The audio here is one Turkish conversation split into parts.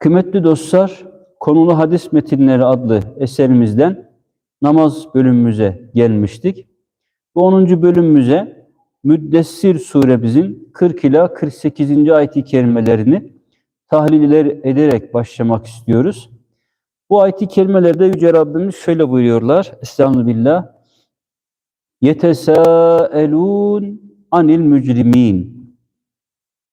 Kıymetli dostlar, konulu hadis metinleri adlı eserimizden namaz bölümümüze gelmiştik. Bu 10. bölümümüze Müddessir suremizin 40 ila 48. ayet-i kerimelerini tahliller ederek başlamak istiyoruz. Bu ayet-i kerimelerde Yüce Rabbimiz şöyle buyuruyorlar. Estağfirullah. Yetesâelûn anil mücrimin.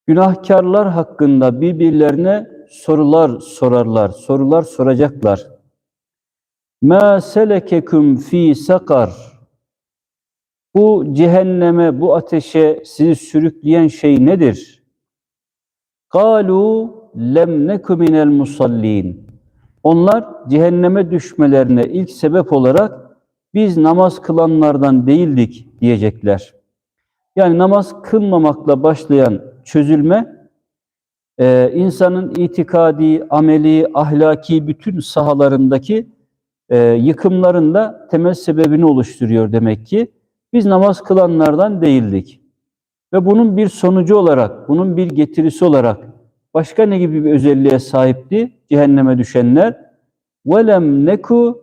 Günahkarlar hakkında birbirlerine sorular sorarlar, sorular soracaklar. Ma selekekum fi sakar. Bu cehenneme, bu ateşe sizi sürükleyen şey nedir? Kalu lem neku minel musallin. Onlar cehenneme düşmelerine ilk sebep olarak biz namaz kılanlardan değildik diyecekler. Yani namaz kılmamakla başlayan çözülme e, insanın itikadi, ameli, ahlaki bütün sahalarındaki e, yıkımlarında temel sebebini oluşturuyor demek ki. Biz namaz kılanlardan değildik. Ve bunun bir sonucu olarak, bunun bir getirisi olarak başka ne gibi bir özelliğe sahipti cehenneme düşenler? وَلَمْ نَكُ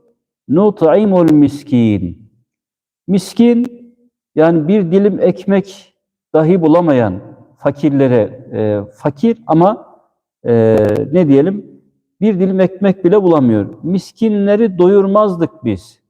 نُطْعِمُ الْمِسْكِينَ Miskin, yani bir dilim ekmek dahi bulamayan fakirlere, e, fakir ama e, ne diyelim, bir dilim ekmek bile bulamıyor. Miskinleri doyurmazdık biz.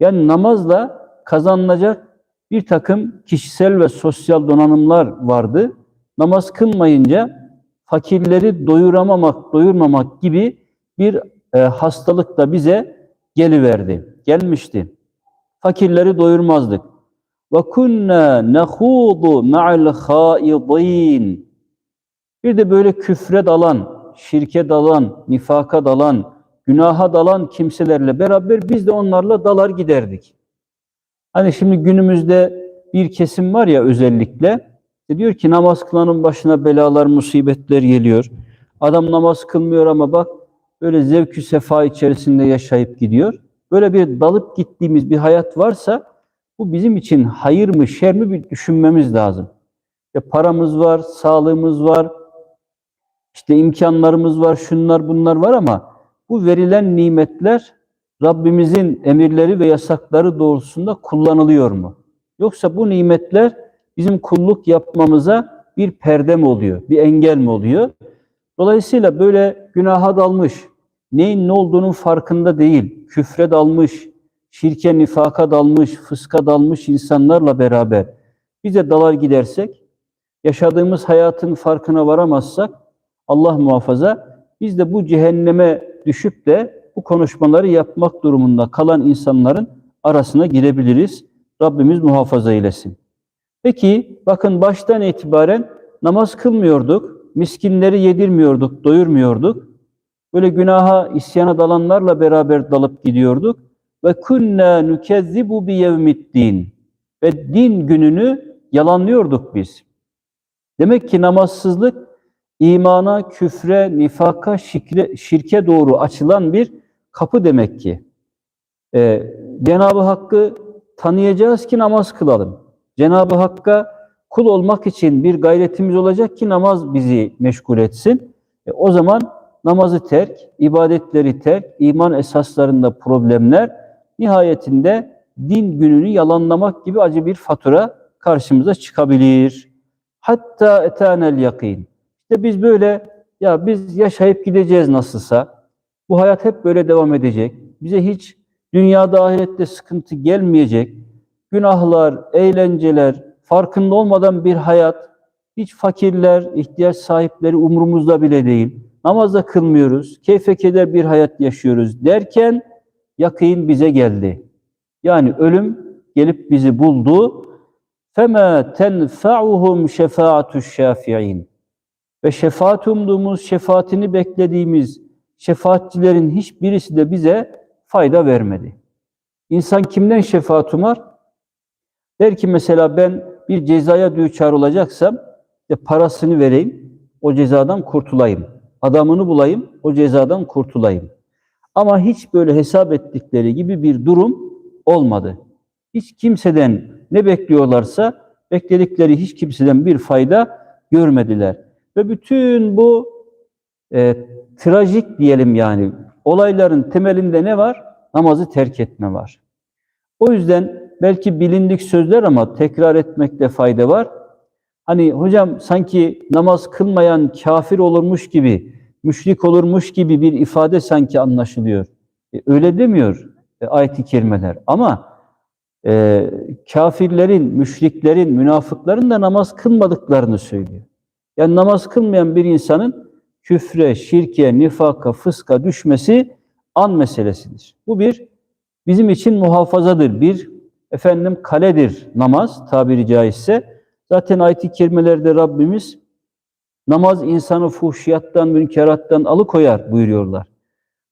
Yani namazla kazanılacak bir takım kişisel ve sosyal donanımlar vardı. Namaz kılmayınca fakirleri doyuramamak, doyurmamak gibi bir e, hastalık da bize geliverdi, gelmişti. Fakirleri doyurmazdık. Ve kunna nahudu ma'al haidin. Bir de böyle küfre dalan, şirke dalan, nifaka dalan, günaha dalan kimselerle beraber biz de onlarla dalar giderdik. Hani şimdi günümüzde bir kesim var ya özellikle diyor ki namaz kılanın başına belalar, musibetler geliyor. Adam namaz kılmıyor ama bak böyle zevkü sefa içerisinde yaşayıp gidiyor. Böyle bir dalıp gittiğimiz bir hayat varsa bu bizim için hayır mı, şer mi bir düşünmemiz lazım. Ya paramız var, sağlığımız var, işte imkanlarımız var, şunlar bunlar var ama bu verilen nimetler Rabbimizin emirleri ve yasakları doğrultusunda kullanılıyor mu? Yoksa bu nimetler bizim kulluk yapmamıza bir perde mi oluyor, bir engel mi oluyor? Dolayısıyla böyle günaha dalmış, neyin ne olduğunun farkında değil, küfre dalmış, şirke, nifaka dalmış, fıska dalmış insanlarla beraber bize dalar gidersek, yaşadığımız hayatın farkına varamazsak, Allah muhafaza, biz de bu cehenneme düşüp de bu konuşmaları yapmak durumunda kalan insanların arasına girebiliriz. Rabbimiz muhafaza eylesin. Peki, bakın baştan itibaren namaz kılmıyorduk, miskinleri yedirmiyorduk, doyurmuyorduk. Böyle günaha, isyana dalanlarla beraber dalıp gidiyorduk ve kunna nukezzibu bi yevmiddin. Ve din gününü yalanlıyorduk biz. Demek ki namazsızlık imana, küfre, nifaka, şirke, şirke doğru açılan bir kapı demek ki. Ee, Cenab-ı Hakk'ı tanıyacağız ki namaz kılalım. Cenab-ı Hakk'a kul olmak için bir gayretimiz olacak ki namaz bizi meşgul etsin. E, o zaman namazı terk, ibadetleri terk, iman esaslarında problemler, nihayetinde din gününü yalanlamak gibi acı bir fatura karşımıza çıkabilir. Hatta etanel yakin. İşte biz böyle ya biz yaşayıp gideceğiz nasılsa. Bu hayat hep böyle devam edecek. Bize hiç dünyada ahirette sıkıntı gelmeyecek. Günahlar, eğlenceler, farkında olmadan bir hayat. Hiç fakirler, ihtiyaç sahipleri umurumuzda bile değil. Namazda kılmıyoruz. Keyfe keder bir hayat yaşıyoruz derken yakın bize geldi. Yani ölüm gelip bizi buldu. فَمَا تَنْفَعُهُمْ شَفَاعَةُ الشَّافِعِينَ ve şefaat umduğumuz, şefaatini beklediğimiz şefaatçilerin hiçbirisi de bize fayda vermedi. İnsan kimden şefaat umar? Der ki mesela ben bir cezaya düçar olacaksam de parasını vereyim, o cezadan kurtulayım. Adamını bulayım, o cezadan kurtulayım. Ama hiç böyle hesap ettikleri gibi bir durum olmadı. Hiç kimseden ne bekliyorlarsa bekledikleri hiç kimseden bir fayda görmediler. Ve bütün bu e, trajik diyelim yani olayların temelinde ne var? Namazı terk etme var. O yüzden belki bilindik sözler ama tekrar etmekte fayda var. Hani hocam sanki namaz kılmayan kafir olurmuş gibi, müşrik olurmuş gibi bir ifade sanki anlaşılıyor. E, öyle demiyor e, ayet-i kerimeler. Ama e, kafirlerin, müşriklerin, münafıkların da namaz kılmadıklarını söylüyor. Yani namaz kılmayan bir insanın küfre, şirke, nifaka, fıska düşmesi an meselesidir. Bu bir bizim için muhafazadır. Bir efendim kaledir namaz tabiri caizse. Zaten ayet-i kerimelerde Rabbimiz namaz insanı fuhşiyattan, münkerattan alıkoyar buyuruyorlar.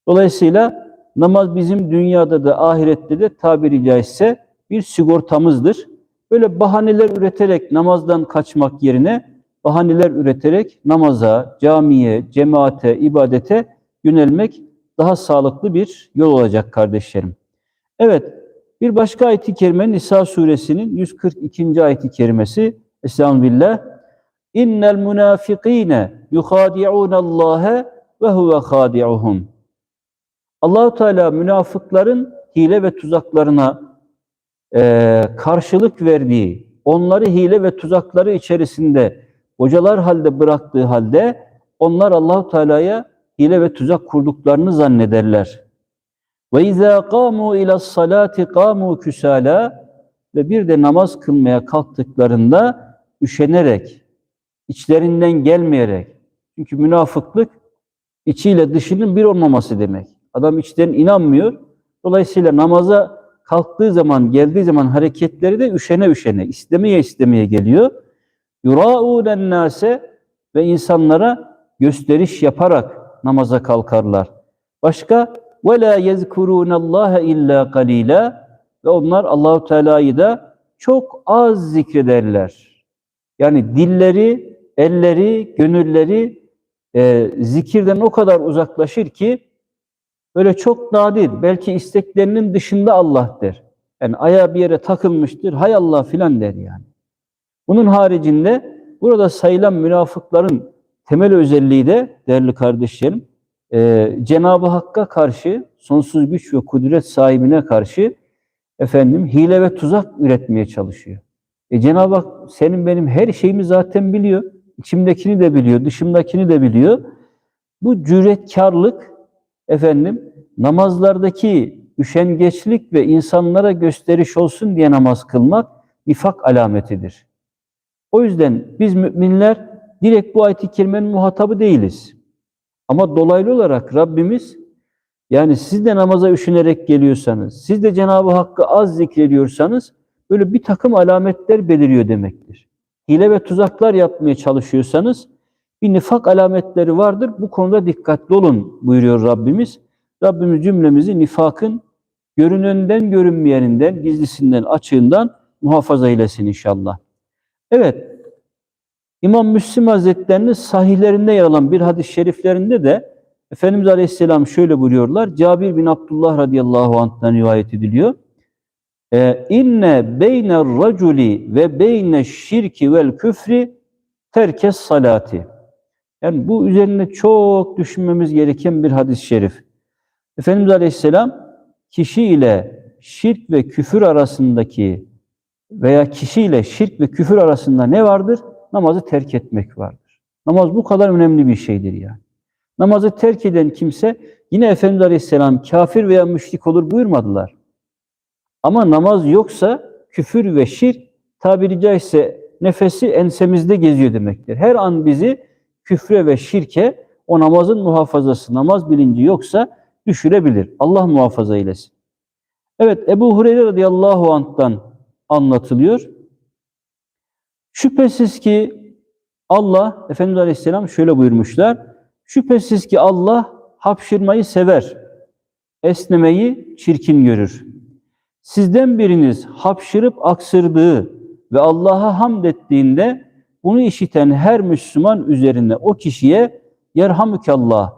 Dolayısıyla namaz bizim dünyada da ahirette de tabiri caizse bir sigortamızdır. Böyle bahaneler üreterek namazdan kaçmak yerine bahaneler üreterek namaza, camiye, cemaate, ibadete yönelmek daha sağlıklı bir yol olacak kardeşlerim. Evet, bir başka ayet-i kerime Nisa suresinin 142. ayet-i kerimesi Estağfirullah. İnnel münafikine yuhadi'un Allah ve huve hadi'uhum. Allahu Teala münafıkların hile ve tuzaklarına e, karşılık verdiği, onları hile ve tuzakları içerisinde hocalar halde bıraktığı halde onlar Allahu Teala'ya hile ve tuzak kurduklarını zannederler. Ve izâ kâmû ilâ's salâti kâmû küsâlâ ve bir de namaz kılmaya kalktıklarında üşenerek, içlerinden gelmeyerek. Çünkü münafıklık içiyle dışının bir olmaması demek. Adam içten inanmıyor. Dolayısıyla namaza kalktığı zaman, geldiği zaman hareketleri de üşene üşene, istemeye istemeye geliyor. Yurâûnen nâse ve insanlara gösteriş yaparak namaza kalkarlar. Başka ve la yezkurûnallâhe illâ qalîlâ ve onlar Allahu Teala'yı da çok az zikrederler. Yani dilleri, elleri, gönülleri e, zikirden o kadar uzaklaşır ki böyle çok nadir, belki isteklerinin dışında Allah der. Yani ayağı bir yere takılmıştır, hay Allah filan der yani. Bunun haricinde burada sayılan münafıkların temel özelliği de değerli kardeşlerim, e, Cenab-ı Hakk'a karşı, sonsuz güç ve kudret sahibine karşı efendim hile ve tuzak üretmeye çalışıyor. E Cenab-ı Hak senin benim her şeyimi zaten biliyor. İçimdekini de biliyor, dışımdakini de biliyor. Bu cüretkarlık efendim namazlardaki üşengeçlik ve insanlara gösteriş olsun diye namaz kılmak nifak alametidir. O yüzden biz müminler direkt bu ayet-i kerimenin muhatabı değiliz. Ama dolaylı olarak Rabbimiz yani siz de namaza üşünerek geliyorsanız, siz de Cenab-ı Hakk'ı az zikrediyorsanız böyle bir takım alametler beliriyor demektir. Hile ve tuzaklar yapmaya çalışıyorsanız bir nifak alametleri vardır. Bu konuda dikkatli olun buyuruyor Rabbimiz. Rabbimiz cümlemizi nifakın görünenden görünmeyeninden, gizlisinden, açığından muhafaza eylesin inşallah. Evet, İmam Müslim Hazretlerinin sahihlerinde yer alan bir hadis-i şeriflerinde de Efendimiz Aleyhisselam şöyle buyuruyorlar. Cabir bin Abdullah radıyallahu anh'tan rivayet ediliyor. E, İnne beyne raculi ve beyne şirki vel küfri terkes salati. Yani bu üzerine çok düşünmemiz gereken bir hadis-i şerif. Efendimiz Aleyhisselam kişi ile şirk ve küfür arasındaki veya kişi ile şirk ve küfür arasında ne vardır? Namazı terk etmek vardır. Namaz bu kadar önemli bir şeydir yani. Namazı terk eden kimse yine Efendimiz Aleyhisselam kafir veya müşrik olur buyurmadılar. Ama namaz yoksa küfür ve şirk tabiri caizse nefesi ensemizde geziyor demektir. Her an bizi küfre ve şirke o namazın muhafazası, namaz bilinci yoksa düşürebilir. Allah muhafaza eylesin. Evet Ebu Hureyre radıyallahu anh'tan anlatılıyor. Şüphesiz ki Allah, Efendimiz Aleyhisselam şöyle buyurmuşlar. Şüphesiz ki Allah hapşırmayı sever, esnemeyi çirkin görür. Sizden biriniz hapşırıp aksırdığı ve Allah'a hamd ettiğinde bunu işiten her Müslüman üzerine o kişiye yerhamükallah,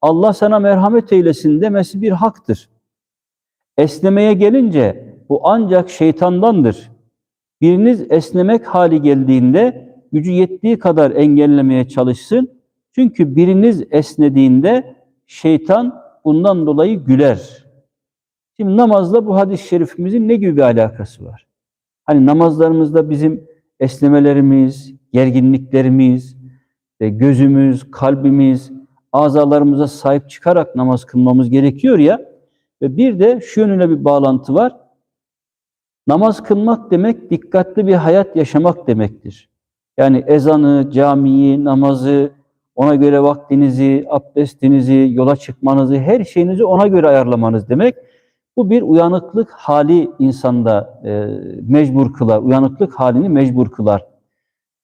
Allah sana merhamet eylesin demesi bir haktır. Esnemeye gelince bu ancak şeytandandır. Biriniz esnemek hali geldiğinde gücü yettiği kadar engellemeye çalışsın. Çünkü biriniz esnediğinde şeytan bundan dolayı güler. Şimdi namazla bu hadis-i şerifimizin ne gibi bir alakası var? Hani namazlarımızda bizim esnemelerimiz, gerginliklerimiz, gözümüz, kalbimiz, azalarımıza sahip çıkarak namaz kılmamız gerekiyor ya. Ve bir de şu yönüne bir bağlantı var. Namaz kılmak demek dikkatli bir hayat yaşamak demektir. Yani ezanı, camiyi, namazı, ona göre vaktinizi, abdestinizi, yola çıkmanızı, her şeyinizi ona göre ayarlamanız demek. Bu bir uyanıklık hali insanda e, mecbur kılar, uyanıklık halini mecbur kılar.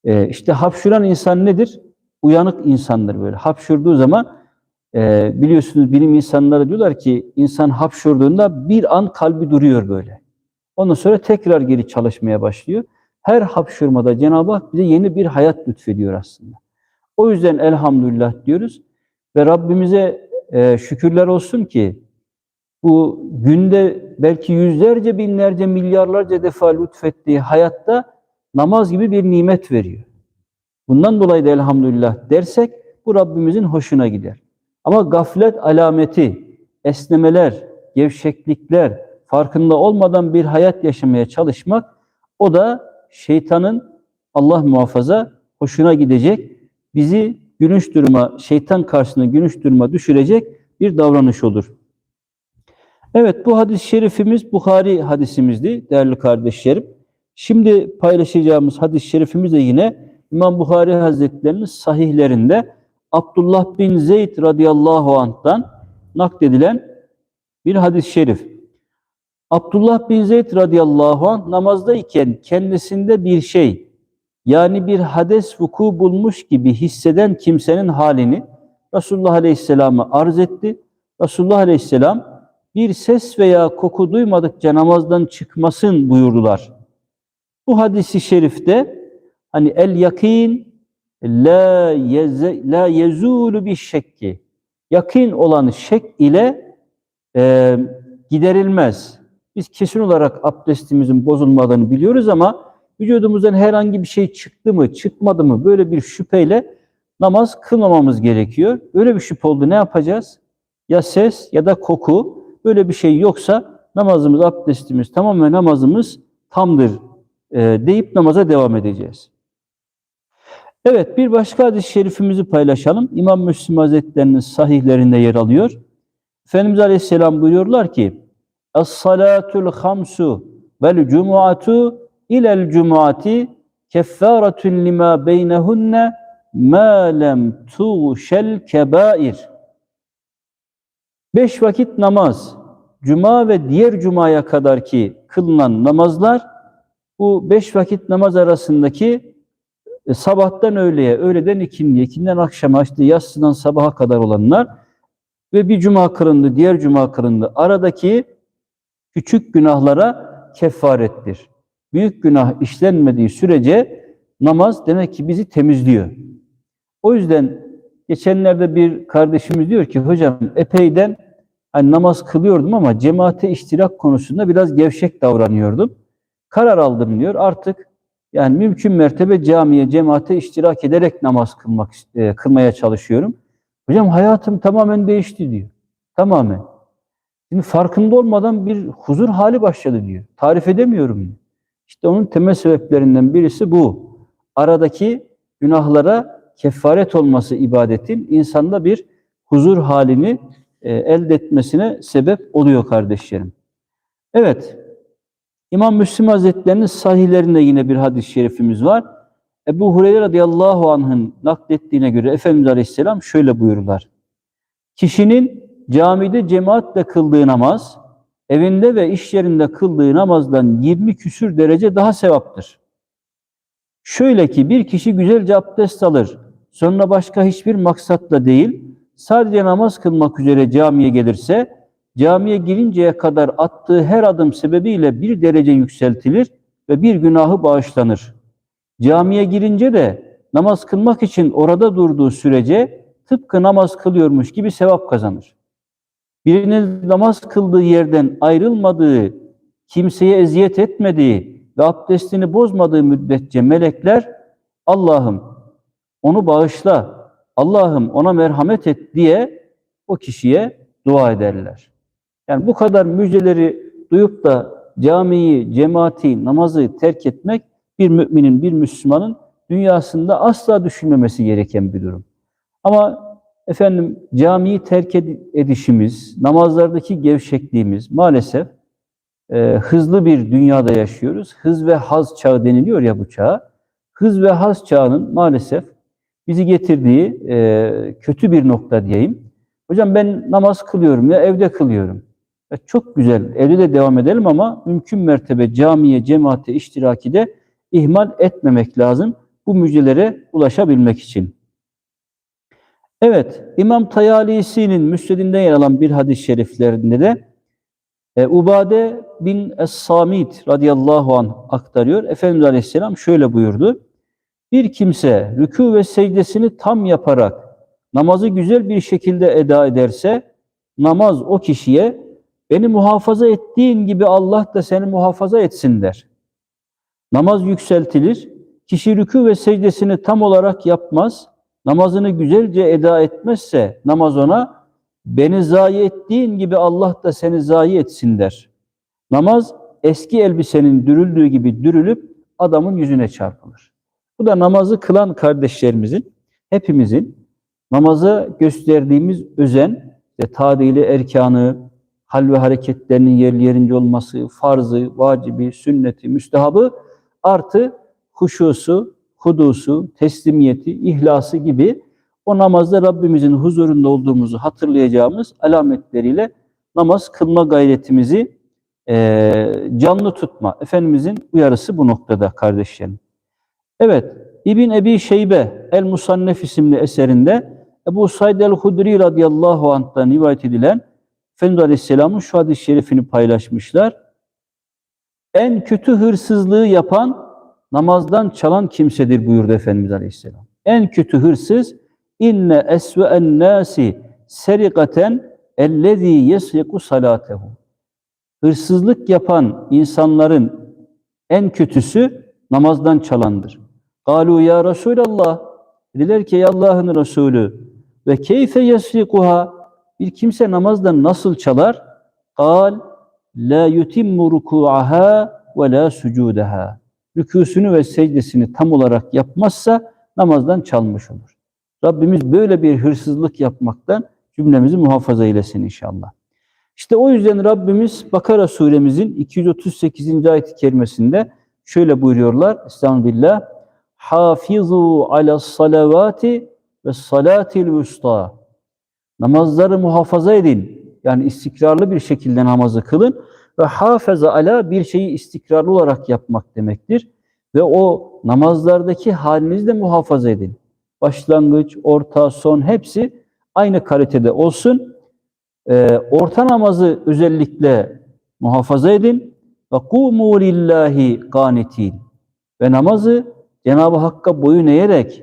E, işte hapşuran insan nedir? Uyanık insandır böyle. Hapşurduğu zaman e, biliyorsunuz bilim insanları diyorlar ki insan hapşurduğunda bir an kalbi duruyor böyle. Ondan sonra tekrar geri çalışmaya başlıyor. Her hapşurmada Cenab-ı Hak bize yeni bir hayat lütfediyor aslında. O yüzden elhamdülillah diyoruz ve Rabbimize e, şükürler olsun ki bu günde belki yüzlerce, binlerce, milyarlarca defa lütfettiği hayatta namaz gibi bir nimet veriyor. Bundan dolayı da elhamdülillah dersek bu Rabbimizin hoşuna gider. Ama gaflet alameti, esnemeler, gevşeklikler, farkında olmadan bir hayat yaşamaya çalışmak o da şeytanın Allah muhafaza hoşuna gidecek, bizi gülünç duruma, şeytan karşısında gülünç duruma düşürecek bir davranış olur. Evet bu hadis-i şerifimiz Bukhari hadisimizdi değerli kardeşlerim. Şimdi paylaşacağımız hadis-i şerifimiz de yine İmam Bukhari Hazretlerinin sahihlerinde Abdullah bin Zeyd radıyallahu anh'tan nakledilen bir hadis-i şerif. Abdullah bin Zeyd radıyallahu anh namazdayken kendisinde bir şey yani bir hades vuku bulmuş gibi hisseden kimsenin halini Resulullah aleyhisselama arz etti. Resulullah aleyhisselam bir ses veya koku duymadıkça namazdan çıkmasın buyurdular. Bu hadisi şerifte hani el yakin la yeze, la yezulu bir şekki. Yakin olan şek ile e, giderilmez. Biz kesin olarak abdestimizin bozulmadığını biliyoruz ama vücudumuzdan herhangi bir şey çıktı mı, çıkmadı mı böyle bir şüpheyle namaz kılmamamız gerekiyor. Öyle bir şüphe oldu ne yapacağız? Ya ses ya da koku böyle bir şey yoksa namazımız, abdestimiz tamam ve namazımız tamdır e, deyip namaza devam edeceğiz. Evet bir başka hadis-i şerifimizi paylaşalım. İmam Müslim Hazretleri'nin sahihlerinde yer alıyor. Efendimiz Aleyhisselam buyuruyorlar ki Es-salatul hamsu vel cumuatu ilel cumuati keffaretun lima beynehunne ma lem tuğşel kebair. Beş vakit namaz, cuma ve diğer cumaya kadar ki kılınan namazlar, bu beş vakit namaz arasındaki e, sabahtan öğleye, öğleden ikindiye, ikinden akşama, işte yatsıdan sabaha kadar olanlar ve bir cuma kırındı, diğer cuma kırındı. Aradaki küçük günahlara kefarettir. Büyük günah işlenmediği sürece namaz demek ki bizi temizliyor. O yüzden geçenlerde bir kardeşimiz diyor ki hocam epeyden hani namaz kılıyordum ama cemaate iştirak konusunda biraz gevşek davranıyordum. Karar aldım diyor artık yani mümkün mertebe camiye, cemaate iştirak ederek namaz kılmak e, kılmaya çalışıyorum. Hocam hayatım tamamen değişti diyor. Tamamen. Şimdi farkında olmadan bir huzur hali başladı diyor. Tarif edemiyorum diyor. İşte onun temel sebeplerinden birisi bu. Aradaki günahlara kefaret olması ibadetin insanda bir huzur halini e, elde etmesine sebep oluyor kardeşlerim. Evet, İmam Müslim Hazretleri'nin sahihlerinde yine bir hadis-i şerifimiz var. Ebu Hureyre radıyallahu anh'ın naklettiğine göre Efendimiz Aleyhisselam şöyle buyururlar. Kişinin camide cemaatle kıldığı namaz, evinde ve iş yerinde kıldığı namazdan 20 küsür derece daha sevaptır. Şöyle ki bir kişi güzelce abdest alır. Sonra başka hiçbir maksatla değil, sadece namaz kılmak üzere camiye gelirse, camiye girinceye kadar attığı her adım sebebiyle bir derece yükseltilir ve bir günahı bağışlanır. Camiye girince de namaz kılmak için orada durduğu sürece tıpkı namaz kılıyormuş gibi sevap kazanır. Birinin namaz kıldığı yerden ayrılmadığı, kimseye eziyet etmediği ve abdestini bozmadığı müddetçe melekler Allah'ım onu bağışla, Allah'ım ona merhamet et diye o kişiye dua ederler. Yani bu kadar müjdeleri duyup da camiyi, cemaati, namazı terk etmek bir müminin, bir Müslümanın dünyasında asla düşünmemesi gereken bir durum. Ama efendim camiyi terk ed- edişimiz, namazlardaki gevşekliğimiz maalesef e, hızlı bir dünyada yaşıyoruz. Hız ve haz çağı deniliyor ya bu çağa. Hız ve haz çağının maalesef bizi getirdiği e, kötü bir nokta diyeyim. Hocam ben namaz kılıyorum ya evde kılıyorum. E, çok güzel, evde de devam edelim ama mümkün mertebe camiye, cemaate, iştiraki de ihmal etmemek lazım bu müjdelere ulaşabilmek için. Evet, İmam Tayalisi'nin müsnedinde yer alan bir hadis-i şeriflerinde de e, Ubade bin Es-Samit radıyallahu anh aktarıyor. Efendimiz Aleyhisselam şöyle buyurdu. Bir kimse rükû ve secdesini tam yaparak namazı güzel bir şekilde eda ederse namaz o kişiye beni muhafaza ettiğin gibi Allah da seni muhafaza etsin der. Namaz yükseltilir. Kişi rükû ve secdesini tam olarak yapmaz. Namazını güzelce eda etmezse namaz ona beni zayi ettiğin gibi Allah da seni zayi etsin der. Namaz eski elbisenin dürüldüğü gibi dürülüp adamın yüzüne çarpılır. Bu da namazı kılan kardeşlerimizin, hepimizin namaza gösterdiğimiz özen, işte tadili erkanı, hal ve hareketlerinin yerli yerince olması, farzı, vacibi, sünneti, müstehabı artı huşusu, hudusu, teslimiyeti, ihlası gibi o namazda Rabbimizin huzurunda olduğumuzu hatırlayacağımız alametleriyle namaz kılma gayretimizi e, canlı tutma. Efendimizin uyarısı bu noktada kardeşlerim. Evet, İbn Ebi Şeybe El Musannef isimli eserinde Ebu Said el-Hudri radıyallahu anh'tan rivayet edilen Efendimiz Aleyhisselam'ın şu hadis-i şerifini paylaşmışlar. En kötü hırsızlığı yapan namazdan çalan kimsedir buyurdu Efendimiz Aleyhisselam. En kötü hırsız inne esve'en nasi serikaten ellezî yesriku salatehu. Hırsızlık yapan insanların en kötüsü namazdan çalandır. Galu ya Resulallah. Dediler ki ey Allah'ın Resulü ve keyfe yesrikuha bir kimse namazdan nasıl çalar? Kal la yutimmu ruku'aha ve la sucudaha. Rükûsünü ve secdesini tam olarak yapmazsa namazdan çalmış olur. Rabbimiz böyle bir hırsızlık yapmaktan cümlemizi muhafaza eylesin inşallah. İşte o yüzden Rabbimiz Bakara suremizin 238. ayet-i kerimesinde şöyle buyuruyorlar. Estağfirullah. Hafizu ala salavati ve salatil usta. Namazları muhafaza edin. Yani istikrarlı bir şekilde namazı kılın ve hafeza ala bir şeyi istikrarlı olarak yapmak demektir. Ve o namazlardaki halinizi de muhafaza edin. Başlangıç, orta, son hepsi aynı kalitede olsun. Ee, orta namazı özellikle muhafaza edin. Ve kumu lillahi qanitin. Ve namazı Cenab-ı Hakk'a boyun eğerek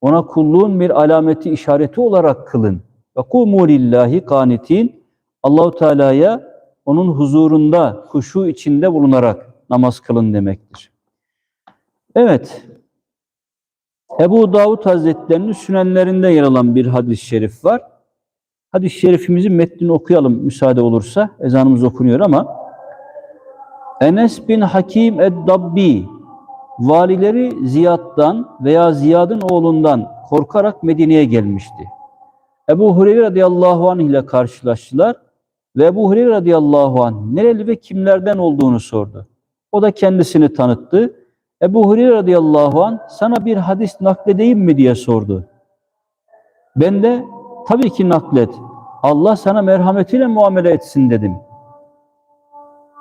ona kulluğun bir alameti işareti olarak kılın. Ve kumu lillahi qanitin. Allahu Teala'ya onun huzurunda, huşu içinde bulunarak namaz kılın demektir. Evet. Ebu Davud Hazretlerinin sünenlerinde yer alan bir hadis-i şerif var. Hadis-i şerifimizin metnini okuyalım müsaade olursa. Ezanımız okunuyor ama Enes bin Hakim ed-Dabbi valileri Ziyad'dan veya Ziyad'ın oğlundan korkarak Medine'ye gelmişti. Ebu Hureyre radıyallahu anh ile karşılaştılar ve Ebu Hureyre radıyallahu anh nereli ve kimlerden olduğunu sordu. O da kendisini tanıttı. Ebu Hureyre radıyallahu anh sana bir hadis nakledeyim mi diye sordu. Ben de tabii ki naklet. Allah sana merhametiyle muamele etsin dedim.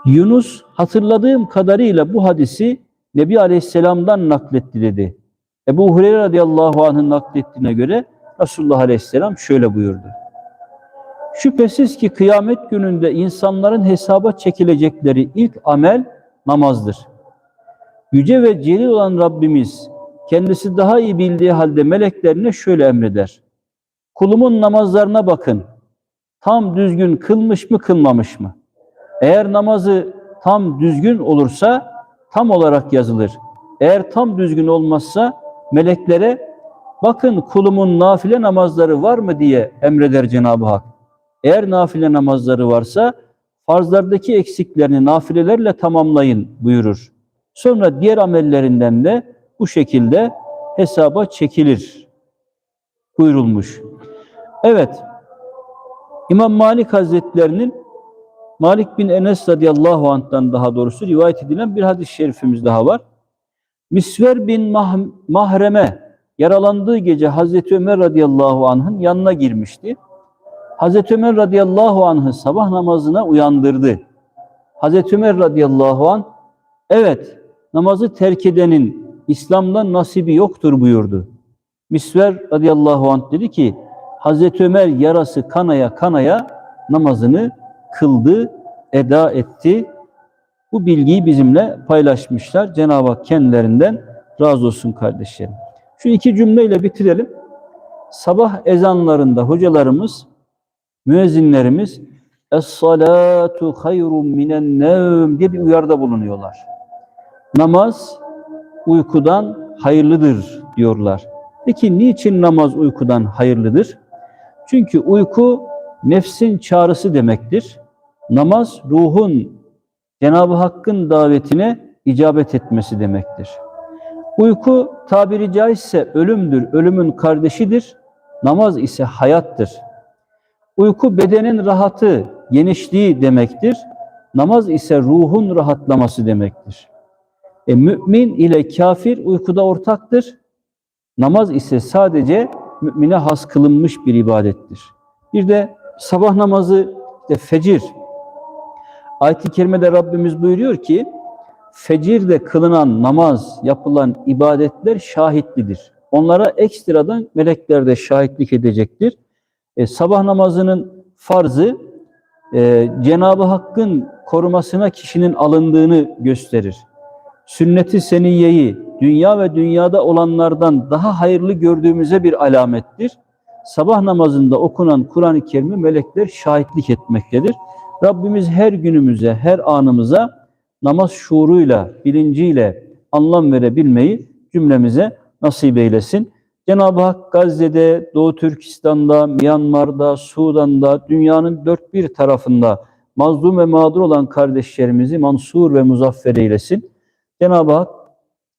Yunus hatırladığım kadarıyla bu hadisi Nebi Aleyhisselam'dan nakletti dedi. Ebu Hureyre radıyallahu anh'ın naklettiğine göre Resulullah Aleyhisselam şöyle buyurdu. Şüphesiz ki kıyamet gününde insanların hesaba çekilecekleri ilk amel namazdır. Yüce ve celil olan Rabbimiz kendisi daha iyi bildiği halde meleklerine şöyle emreder. Kulumun namazlarına bakın. Tam düzgün kılmış mı kılmamış mı? Eğer namazı tam düzgün olursa tam olarak yazılır. Eğer tam düzgün olmazsa meleklere bakın kulumun nafile namazları var mı diye emreder Cenab-ı Hak. Eğer nafile namazları varsa farzlardaki eksiklerini nafilelerle tamamlayın buyurur. Sonra diğer amellerinden de bu şekilde hesaba çekilir buyurulmuş. Evet, İmam Malik Hazretlerinin Malik bin Enes radıyallahu anh'tan daha doğrusu rivayet edilen bir hadis-i şerifimiz daha var. Misver bin Mah Mahreme yaralandığı gece Hazreti Ömer radıyallahu anh'ın yanına girmişti. Hazreti Ömer radıyallahu anh'ı sabah namazına uyandırdı. Hazreti Ömer radıyallahu anh evet namazı terk edenin İslam'dan nasibi yoktur buyurdu. Misver radıyallahu anh dedi ki Hazreti Ömer yarası kanaya kanaya namazını kıldı, eda etti. Bu bilgiyi bizimle paylaşmışlar. Cenab-ı Hak kendilerinden razı olsun kardeşlerim. Şu iki cümleyle bitirelim. Sabah ezanlarında hocalarımız, müezzinlerimiz Es-salatu hayrun minen nevm diye bir uyarda bulunuyorlar. Namaz uykudan hayırlıdır diyorlar. Peki niçin namaz uykudan hayırlıdır? Çünkü uyku nefsin çağrısı demektir. Namaz ruhun Cenab-ı Hakk'ın davetine icabet etmesi demektir. Uyku tabiri caizse ölümdür, ölümün kardeşidir. Namaz ise hayattır. Uyku bedenin rahatı, genişliği demektir. Namaz ise ruhun rahatlaması demektir. E, mümin ile kafir uykuda ortaktır. Namaz ise sadece mümine has kılınmış bir ibadettir. Bir de sabah namazı işte fecir. Ayet-i kerimede Rabbimiz buyuruyor ki fecirde kılınan namaz, yapılan ibadetler şahitlidir. Onlara ekstradan melekler de şahitlik edecektir. E, sabah namazının farzı e, Cenab-ı Hakk'ın korumasına kişinin alındığını gösterir. Sünnet-i seniyyeyi dünya ve dünyada olanlardan daha hayırlı gördüğümüze bir alamettir. Sabah namazında okunan Kur'an-ı Kerim'e melekler şahitlik etmektedir. Rabbimiz her günümüze, her anımıza namaz şuuruyla, bilinciyle anlam verebilmeyi cümlemize nasip eylesin. Cenab-ı Hak Gazze'de, Doğu Türkistan'da, Myanmar'da, Sudan'da, dünyanın dört bir tarafında mazlum ve mağdur olan kardeşlerimizi mansur ve muzaffer eylesin. Cenab-ı Hak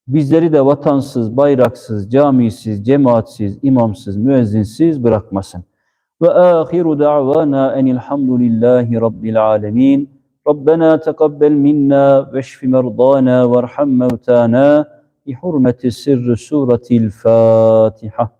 bizleri de vatansız, bayraksız, camisiz, cemaatsiz, imamsız, müezzinsiz bırakmasın. Ve ahiru da'vana enilhamdülillahi rabbil alemin. ربنا تقبل منا واشف مرضانا وارحم موتانا بحرمة سر سورة الفاتحة